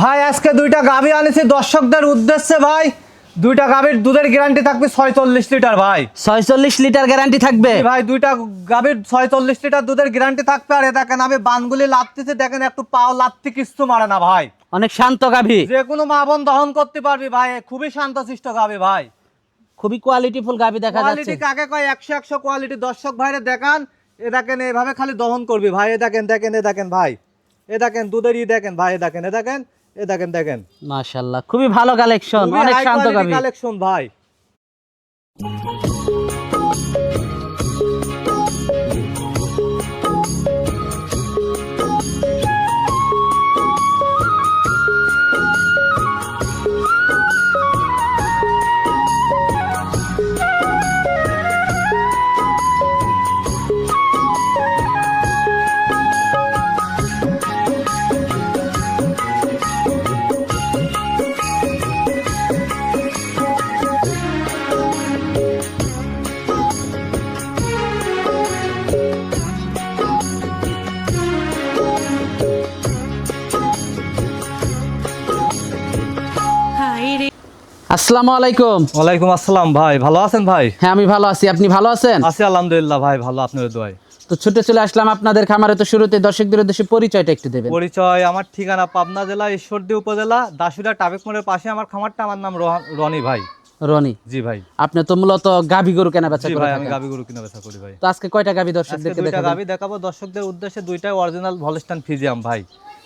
ভাই আজকে দুইটা গাভি আনেছি দর্শকদের উদ্দেশ্যে ভাই। দুইটা গাভির দুধের গ্যারান্টি থাকবে ছয়চল্লিশ লিটার ভাই। ছয়চল্লিশ লিটার গ্যারান্টি থাকবে? ভাই দুইটা গাভির ছয়চল্লিশ লিটার দুধের গ্যারান্টি থাকবে। আর দেখেন আমি বানগুলি লাত্তিছি দেখেন একটু পাও লাত্তি কিস্তু মারে না ভাই। অনেক শান্ত গাভী। যে কোনো মা বোন দহন করতে পারবি ভাই। খুবই শান্তশিষ্ট গাভি ভাই। খুবই কোয়ালিটিফুল গাভী দেখা যাচ্ছে। কোয়ালিটি কাকে কয়? একশো একশো কোয়ালিটি দর্শক ভাইরে দেখান। এ দেখেন এভাবে খালি দহন করবি ভাই। এ দেখেন দেখেন এ দেখেন ভাই। এ দেখেন দুধের ই দেখেন ভাই। এ দেখেন এ দেখেন। এ দেখেন দেখেন। মাশাআল্লাহ খুবই ভালো কালেকশন অনেক শান্ত কালেকশন ভাই। আসসালামু আলাইকুম। ওয়ালাইকুম আসসালাম ভাই ভালো আছেন ভাই? হ্যাঁ আমি ভালো আছি। আপনি ভালো আছেন? আছি আলহামদুলিল্লাহ ভাই ভালো আপনার দোয়াই তো ছুটে চলে আসলাম আপনাদের খামারে। তো শুরুতে দর্শকদের উদ্দেশ্যে পরিচয়টা একটু দেবেন। পরিচয় আমার ঠিকানা পাবনা জেলা ঈশ্বরদী উপজেলা দাসুরা টাবেক মোড়ের পাশে আমার খামারটা। আমার নাম রনি ভাই। রনি। জি ভাই। আপনি তো মূলত গাভী গরু কেনা বেচা জি করে ভাই আমি গাবি গরু কিনে বেচা করি ভাই। তো আজকে কয়টা গাভী আজকে দর্শকদেরকে দুইটা গাবি দেখাবো। দর্শকদের উদ্দেশ্যে দুইটাই অরিজিনাল ভলস্টান ফিজিয়াম ভাই।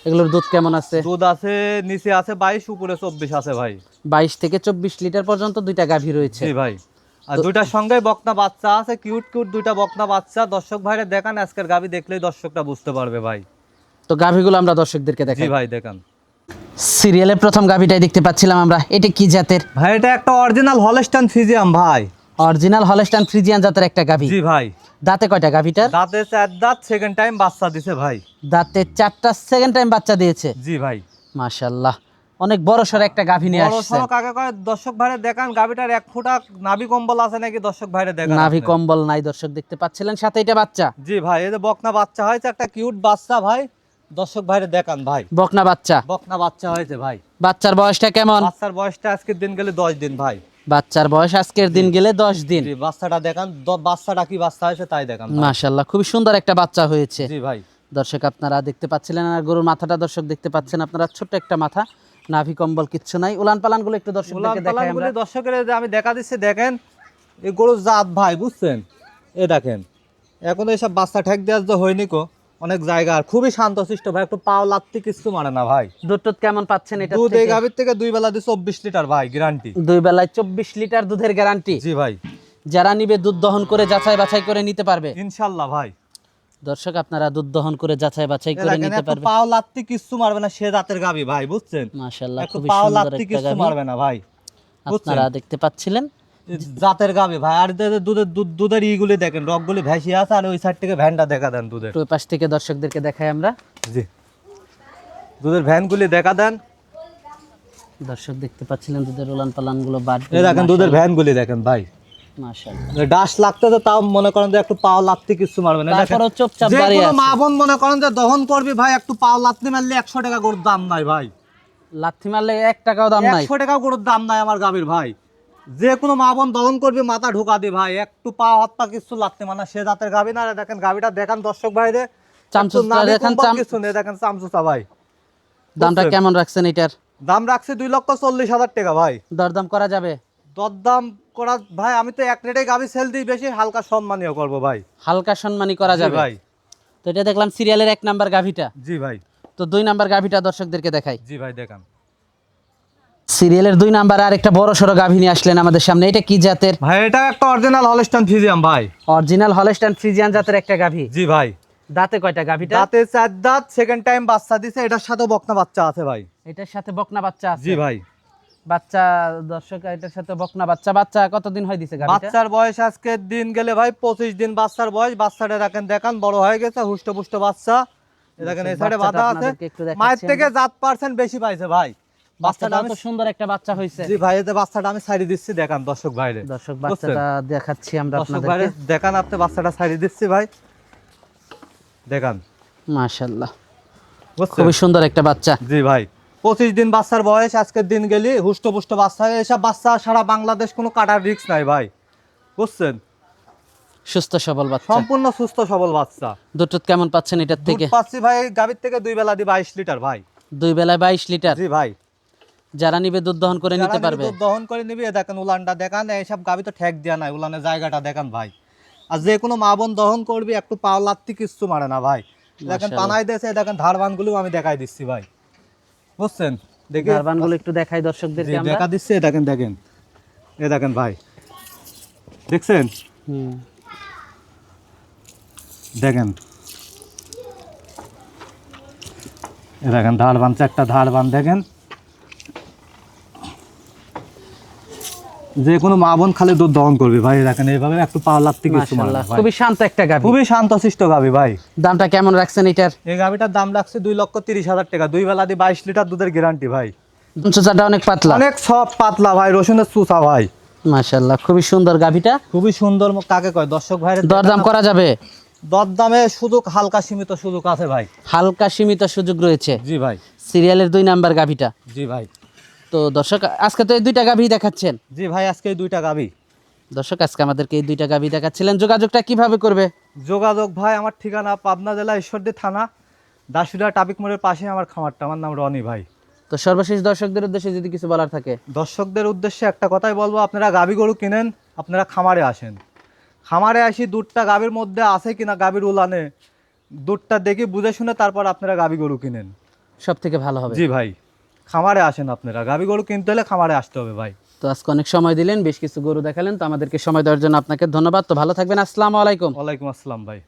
এগুলোর দুধ কেমন আছে? দুধ আছে নিচে আছে বাইশ উপরে চব্বিশ আছে ভাই। বাইশ থেকে চব্বিশ লিটার পর্যন্ত দুইটা গাভী রয়েছে। জি ভাই। আর দুইটার সঙ্গে বকনা বাচ্চা আছে কিউট কিউট দুইটা বকনা বাচ্চা। দর্শক ভাইরে দেখান আজকের গাবি দেখলেই দর্শকরা বুঝতে পারবে ভাই। তো গাভীগুলো আমরা দর্শকদেরকে জি ভাই দেখান। সিরিয়ালের প্রথম গাভীটাই দেখতে পাচ্ছিলাম আমরা। এটা কি জাতের? ভাই এটা একটা অরিজিনাল হলস্টান ফিজিয়াম ভাই। অরিজিনাল হলস্টাইন ফ্রিজিয়ান জাতের একটা গাভী। জি ভাই। দাঁতে কয়টা গাভীটার? দাঁতে চার দাঁত সেকেন্ড টাইম বাচ্চা দিছে ভাই। দাঁতে চারটা সেকেন্ড টাইম বাচ্চা দিয়েছে। জি ভাই। মাশাল্লাহ অনেক বড় সড় একটা গাভী নিয়ে বড় আসছে। সড়ো কাকে কয় দর্শক ভাইরে দেখান গাবিটার এক ফুটা নাভি কম্বল আছে নাকি দর্শক ভাইরে দেখান নাভি কম্বল নাই দর্শক দেখতে পাচ্ছিলেন সাথে এটা বাচ্চা। জি ভাই এই যে বকনা বাচ্চা হয়েছে একটা কিউট বাচ্চা ভাই। দর্শক ভাইরে দেখান ভাই। বকনা বাচ্চা। বকনা বাচ্চা হয়েছে ভাই। বাচ্চার বয়সটা কেমন? বাচ্চার বয়সটা আজকের দিন গেলে দশ দিন ভাই। বাচ্চার বয়স আজকের দিন গেলে দশ দিন। বাচ্চাটা দেখান বাচ্চাটা কি বাচ্চা হয়েছে তাই দেখান। মাশাল্লাহ খুবই সুন্দর একটা বাচ্চা হয়েছে। জি ভাই। দর্শক আপনারা দেখতে পাচ্ছিলেন আর গরুর মাথাটা দর্শক দেখতে পাচ্ছেন আপনারা ছোট্ট একটা মাথা নাভি কম্বল কিচ্ছু নাই। উলান পালানগুলো একটু দেখাই দর্শকের আমি দেখা দিচ্ছি দেখেন এই গরুর জাত ভাই বুঝছেন? এ দেখেন এখন এইসব বাচ্চা ঠেক দেওয়ার যে হয়নি কো। অনেক জায়গা। আর খুবই শান্তশিষ্ট ভাই একটু পাও লাত্তি কিছু মানে না ভাই। দুধ টুধ কেমন পাচ্ছেন এটা দুধ এই গাভীর থেকে দুই বেলা দিয়ে চব্বিশ লিটার ভাই গ্যারান্টি দুই বেলায় চব্বিশ লিটার দুধের গ্যারান্টি জি ভাই। যারা নিবে দুধ দহন করে যাচাই বাছাই করে নিতে পারবে। ইনশাল্লাহ ভাই। দর্শক আপনারা দুধ দহন করে যাচাই বাছাই করে নিতে পারবে। পাও লাত্তি কিছু মারবে না সে জাতের গাভী ভাই বুঝছেন? মাশাআল্লাহ পাও সুন্দর একটা কিছু মারবে না ভাই। আপনারা দেখতে পাচ্ছিলেন জাতের গাভী ভাই। আর দুধের দুধ দুধের ইগুলি দেখেন রকগুলি ভেসে আছে আর ওই সাইড থেকে ভ্যানটা দেখা দেন দুধের। ওই পাশ থেকে দর্শকদেরকে দেখাই আমরা। জি। দুধের ভ্যানগুলি দেখা দেন। দর্শক দেখতে পাচ্ছিলেন দুধের উলান পালানগুলো বাদ দেখেন দুধের ভ্যানগুলি দেখেন ভাই। ডাস লাগতে তো তাও মনে করেন যে একটু পাও লাত্তি কিছু মারবে না। চুপচাপ দাঁড়িয়ে আছে। মা বোন মনে করেন যে দহন করবি ভাই একটু পাও লাত্তি মারলে একশো টাকা গরুর দাম নাই ভাই। লাথি মারলে এক টাকাও দাম নাই। একশো টাকা গরুর দাম নাই আমার গাভীর ভাই। যে কোনো মা বোন দহন করবি মাথা ঢুকা দি ভাই। একটু পা হাত পা কিছু লাগতে মানে সে জাতের গাভী না। দেখেন গাভীটা দেখান দর্শক ভাইরে কিছু নেই দেখেন চামচুচা ভাই। দামটা কেমন রাখছেন এটার? দাম রাখছে দুই লক্ষ চল্লিশ হাজার টাকা ভাই। দরদাম করা যাবে? দরদাম করা ভাই আমি তো এক রেটে গাভী সেল দিই বেশি হালকা সম্মানীয় করব ভাই। হালকা সম্মানী করা যাবে? ভাই। তো এটা দেখলাম সিরিয়ালের এক নাম্বার গাভিটা। জি ভাই। তো দুই নাম্বার গাভিটা দর্শকদেরকে দেখাই। জি ভাই দেখান। সিরিয়ালের দুই নাম্বার আর একটা বড় সড়ো গাভী নিয়ে আসলেন আমাদের সামনে। এটা কি জাতের? ভাই এটা একটা অরিজিনাল হলস্টান ফিজিয়াম ভাই। অরিজিনাল হলস্টাইন ফ্রিজিয়ান জাতের একটা গাভী। জি ভাই। দাঁতে কয়টা গাভীটা? দাঁতে চার দাঁত সেকেন্ড টাইম বাচ্চা দিছে এটার সাথে বকনা বাচ্চা আছে ভাই। এটার সাথে বকনা বাচ্চা আছে? জি ভাই। বাচ্চা দর্শক এটার সাথে বকনা বাচ্চা। বাচ্চা কতদিন হয় দিছে বাচ্চার বয়স আজকে দিন গেলে ভাই পঁচিশ দিন বাচ্চার বয়স। বাচ্চাটা দেখেন দেখান বড় হয়ে গেছে হুষ্ট পুষ্ট বাচ্চা। দেখেন এই সাইডে বাধা আছে। মায়ের থেকে জাত পার্সেন্ট বেশি পাইছে ভাই। বাচ্চাটা সুন্দর একটা বাচ্চা হয়েছে জি ভাই এতে বাচ্চাটা আমি সাইডে দিচ্ছি দেখান দর্শক ভাইরে। দর্শক বাচ্চাটা দেখাচ্ছি আমরা ভাইরে দেখান আপনি বাচ্চাটা সাইডে দিচ্ছি ভাই। দেখান। মাশাআল্লাহ। বুঝছেন? খুবই সুন্দর একটা বাচ্চা। জি ভাই পঁচিশ দিন বাচ্চার বয়স আজকের দিন গেলি হুষ্টপুষ্ট বাচ্চা এসব বাচ্চা সারা বাংলাদেশ কোনো কাটার রিস্ক নাই ভাই। বুঝছেন? সুস্থ সবল বাচ্চা। সম্পূর্ণ সুস্থ সবল বাচ্চা। দুধ কেমন পাচ্ছেন এটার থেকে? পাচ্ছি ভাই গাভীর থেকে দুই বেলা দি বাইশ লিটার ভাই। দুই বেলায় বাইশ লিটার? জি ভাই। যারা নিবে দুধ দহন করে নিতে পারবে। দুধ দহন করে নিবি দেখেন উলানটা দেখান এইসব গাভী তো ঠেক দেওয়া নাই উলানের জায়গাটা দেখান ভাই। আর যে কোনো মা বোন দহন করবি একটু পাও লাত্তি কিচ্ছু মারে না ভাই। দেখেন পানাই দেশে দেখেন ধারবানগুলো আমি দেখাই দিচ্ছি ভাই। বুঝছেন? দেখি গারবানগুলো একটু দেখাই আমরা। দেখা দিচ্ছে দেখেন দেখেন। এ দেখেন ভাই। দেখছেন। দেখেন। এ দেখেন ধার বানছে একটা ধার বান দেখেন। যে কোনো মা বোন খালি দুধ দহন করবি ভাই দেখেন এইভাবে একটু পাওয়া লাগতে কিছু। খুবই শান্ত একটা গাভী। খুবই শান্ত শান্তশিষ্ট গাবি ভাই। দামটা কেমন রাখছেন এটার? এই গাবিটার দাম লাগছে দুই লক্ষ তিরিশ হাজার টাকা। দুই বেলা দিয়ে বাইশ লিটার দুধের গ্যারান্টি ভাই। চুচাটা অনেক পাতলা। অনেক সব পাতলা ভাই রসুনের চুষা ভাই। মাশাআল্লাহ খুবই সুন্দর গাভীটা। খুবই সুন্দর কাকে কয়? দর্শক ভাইয়ের দরদাম করা যাবে? দরদামে সুযোগ হালকা সীমিত সুযোগ আছে ভাই। হালকা সীমিত সুযোগ রয়েছে। জি ভাই। সিরিয়ালের দুই নাম্বার গাভীটা। জি ভাই। তো দর্শক আজকে তো এই দুইটা গাভী দেখাচ্ছেন। জি ভাই আজকে এই দুইটা গাবি দর্শক আজকে আমাদেরকে এই দুইটা গাভী দেখাচ্ছিলেন। যোগাযোগটা কীভাবে করবে? যোগাযোগ ভাই আমার ঠিকানা পাবনা জেলা ঈশ্বরদী থানা দাসুরিয়া ট্রাফিক মোড়ের পাশে আমার খামারটা। আমার নাম রনি ভাই। তো সর্বশেষ দর্শকদের উদ্দেশ্যে যদি কিছু বলার থাকে। দর্শকদের উদ্দেশ্যে একটা কথাই বলব আপনারা গাবি গরু কিনেন আপনারা খামারে আসেন। খামারে আসি দুধটা গাভীর মধ্যে আছে কিনা গাবির উলানে দুধটা দেখে বুঝে শুনে তারপর আপনারা গাবি গরু কিনেন। সব থেকে ভালো হবে। জি ভাই। খামারে আসেন আপনারা। গাবি গরু কিনতে হলে খামারে আসতে হবে ভাই। তো আজকে অনেক সময় দিলেন বেশ কিছু গরু দেখালেন তো আমাদেরকে সময় দেওয়ার জন্য আপনাকে ধন্যবাদ। তো ভালো থাকবেন আসসালামু আলাইকুম। ওয়ালাইকুম আসসালাম ভাই।